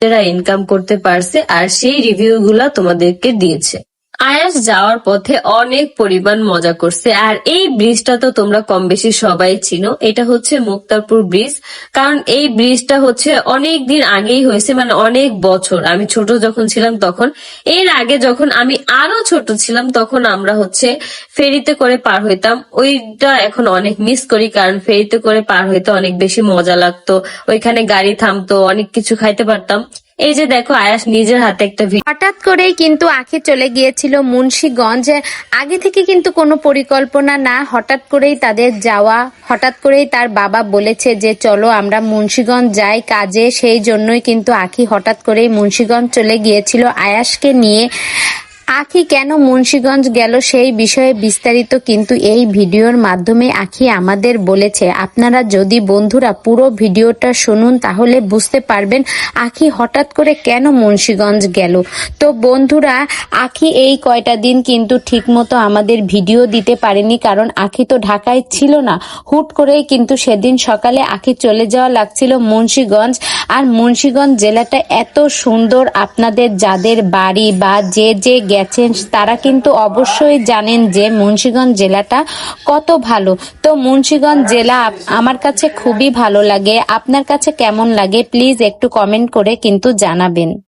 নিজেরা ইনকাম করতে পারছে আর সেই রিভিউ গুলা তোমাদেরকে দিয়েছে। আয়াস যাওয়ার পথে অনেক পরিমাণ মজা করছে, আর এই ব্রিজটা তো তোমরা কম বেশি সবাই চিনো। এটা হচ্ছে মুক্তারপুর ব্রিজ, কারণ এই ব্রিজটা হচ্ছে অনেক দিন আগেই হয়েছে মানে অনেক বছর। আমি ছোট যখন ছিলাম তখন, এর আগে যখন আমি আরও ছোট ছিলাম তখন আমরা হচ্ছে ফেরিতে করে পার হইতাম। ওইটা এখন অনেক মিস করি, কারণ ফেরিতে করে পার হইতে অনেক বেশি মজা লাগতো। ওইখানে গাড়ি থামতো, অনেক কিছু খাইতে পারতাম। এই যে দেখো আয়াস নিজের হাতে একটা হঠাৎ করেই কিন্তু আখি চলে গিয়েছিল মুন্সিগঞ্জ। আগে থেকে কিন্তু কোনো পরিকল্পনা না, হঠাৎ করেই তাদের যাওয়া, হঠাৎ করেই তার বাবা বলেছে যে, চলো আমরা মুন্সিগঞ্জ যাই কাজে। সেই জন্যই কিন্তু আখি হঠাৎ করেই মুন্সিগঞ্জ চলে গিয়েছিল আয়াসকে নিয়ে। আখি কেন মুন্সীগঞ্জ গেল সেই বিষয়ে বিস্তারিত কিন্তু এই ভিডিওর মাধ্যমে আখি আমাদের বলেছে। আপনারা যদি বন্ধুরা পুরো ভিডিওটা শুনুন তাহলে বুঝতে পারবেন আখি হঠাৎ করে কেন মুন্সীগঞ্জ গেল। তো বন্ধুরা, আখি এই কয়টা দিন কিন্তু ঠিকমতো আমাদের ভিডিও দিতে পারেনি কারণ আখি তো ঢাকায় ছিল না। হুট করেই কিন্তু সেদিন সকালে আখি চলে যাওয়া লাগছিল মুন্সিগঞ্জ। আর মুন্সিগঞ্জ জেলাটা এত সুন্দর আপনাদের যাদের বাড়ি বা যে যে গেছেন তারা কিন্তু অবশ্যই জানেন যে মুন্সীগঞ্জ জেলাটা কত ভালো। তো মুন্সীগঞ্জ জেলা আমার কাছে খুবই ভালো লাগে। আপনার কাছে কেমন লাগে? প্লিজ একটু কমেন্ট করে কিন্তু জানাবেন।